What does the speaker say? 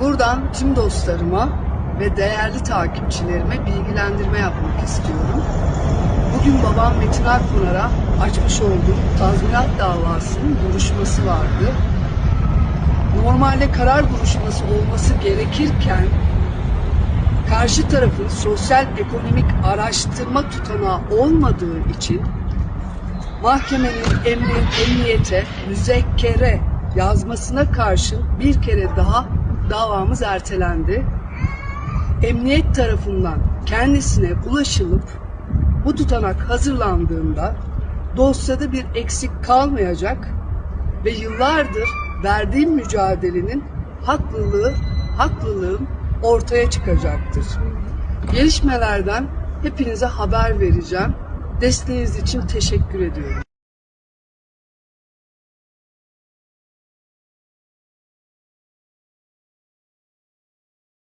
Buradan tüm dostlarıma ve değerli takipçilerime bilgilendirme yapmak istiyorum. Bugün babam Metin Akpınar'a açmış olduğum tazminat davasının duruşması vardı. Normalde karar duruşması olması gerekirken karşı tarafın sosyal ekonomik araştırma tutanağı olmadığı için mahkemenin emri emniyete müzekkere yazmasına karşın bir kere daha davamız ertelendi. Emniyet tarafından kendisine ulaşılıp bu tutanak hazırlandığında dosyada bir eksik kalmayacak ve yıllardır verdiğim mücadelenin haklılığı, haklılığım ortaya çıkacaktır. Gelişmelerden hepinize haber vereceğim. Desteğiniz için teşekkür ediyorum.